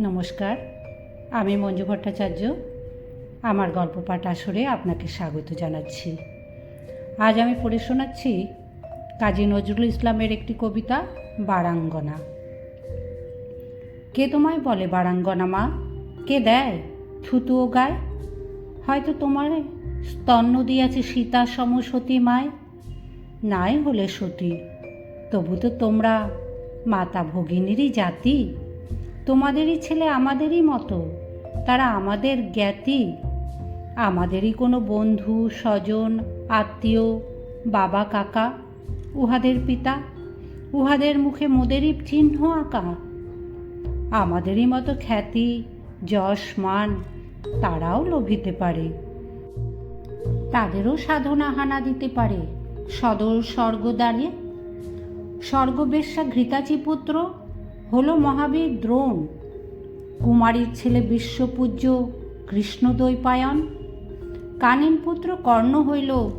নমস্কার, আমি মঞ্জু ভট্টাচার্য। আমার গল্প পাঠ আসরে আপনাকে স্বাগত জানাচ্ছি। আজ আমি পড়ে শোনাচ্ছি কাজী নজরুল ইসলামের একটি কবিতা, বারাঙ্গনা। কে তোমায় বলে বারাঙ্গনা মা? কে দেয় থুতুও গায়? হয়তো তোমার স্তন্য দিয়াছে সীতা সম সতী মায়। নাই হলে সতী, তবু তো তোমরা মাতা ভগিনীরই জাতি। তোমাদেরই ছেলে আমাদেরই মতো। তারা আমাদের জ্ঞাতি। আমাদেরই কোনো বন্ধু, স্বজন, আত্মীয়, বাবা, কাকা, উহাদের পিতা, উহাদের মুখে মোদেরই চিহ্ন আঁকা। আমাদেরই মতো খ্যাতি, যশ, মান তারাও লোভিতে পারে। তাদেরও সাধনা হানা দিতে পারে। সদর স্বর্গ দাঁড়িয়ে স্বর্গবেশ্যা ঘৃতাচি পুত্র হলো মহাবীর দ্রোণ। কুমারীর ছেলে বিশ্বপূজ্য কৃষ্ণদ্বৈপায়ন। কানিন পুত্র কর্ণ হইল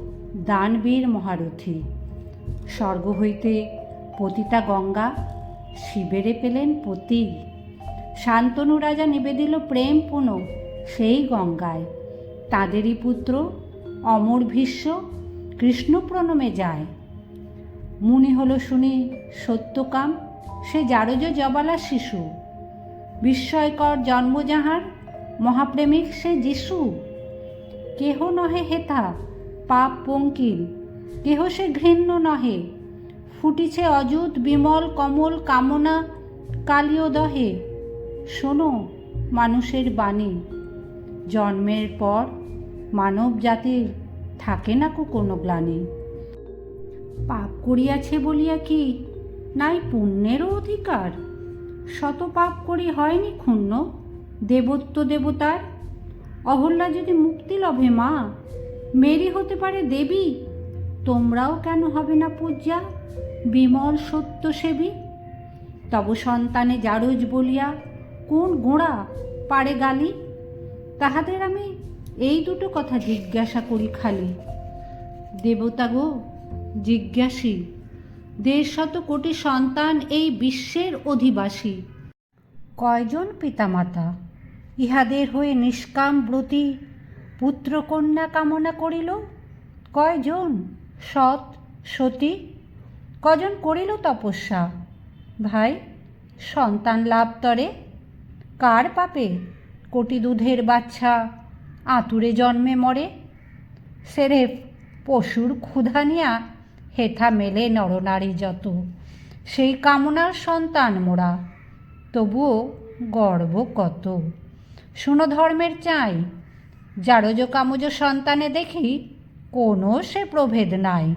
দানবীর মহারথী। স্বর্গ হইতে পতিতা গঙ্গা শিবেরে পেলেন পতি। শান্তনু রাজা নিবেদিল প্রেম পুন সেই গঙ্গায়। তাদেরই পুত্র অমর ভীষ্ম কৃষ্ণপ্রণমে যায়। মুনি হল শুনি সত্যকাম সে জারজ জবালা শিশু। বিস্ময়কর জন্ম যাহার মহাপ্রেমিক সে যিশু। কেহ নহে হেথা, পাপ পঙ্কিল। কেহ সে ঘৃণ্য নহে। ফুটিছে অযুত বিমল কমল কামনা কালীয় দহে। শোনো মানুষের বাণী, জন্মের পর মানব জাতির থাকে না কো কোনো গ্লানি। পাপ করিয়াছে বলিয়া কি নাই পুণ্যেরও অধিকার। শত পাপ করি হয়নি ক্ষুণ্ণ, দেবত্ব দেবতার। অহল্যা যদি মুক্তি লভে মা, মেরি হতে পারে দেবী। তোমরাও কেন হবে না পূজা বিমল সত্য সেবী? তব সন্তানে জারজ বলিয়া, কোন গোড়া পারে গালি? তাহাদের আমি এই দুটো কথা জিজ্ঞাসা করি খালি। দেবতা গো, জিজ্ঞাসী। দেড় শত কোটি সন্তান এই বিশ্বের অধিবাসী। কয়জন পিতামাতা? ইহাদের হয়ে নিষ্কাম ব্রতী পুত্রকন্যা কামনা করিল? কয়জন? সৎ, সতী? কজন করিল তপস্যা? ভাই, সন্তান লাভ তরে? কার পাপে? কোটি দুধের বাচ্চা আতুরে জন্মে মরে? সেরেফ পশুর ক্ষুধা নিয়া হেথা মেলে নরনারী যত। সেই কামনার সন্তান মোরা, তবুও গর্ব কত। শুনো ধর্মের চাই, জারজ কামজ সন্তানে দেখি কোনো সে প্রভেদ নাই।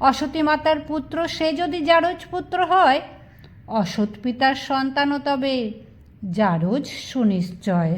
অসতী মাতার পুত্র সে যদি জারজ পুত্র হয়, অসৎ পিতার সন্তানও তবে জারজ সুনিশ্চয়।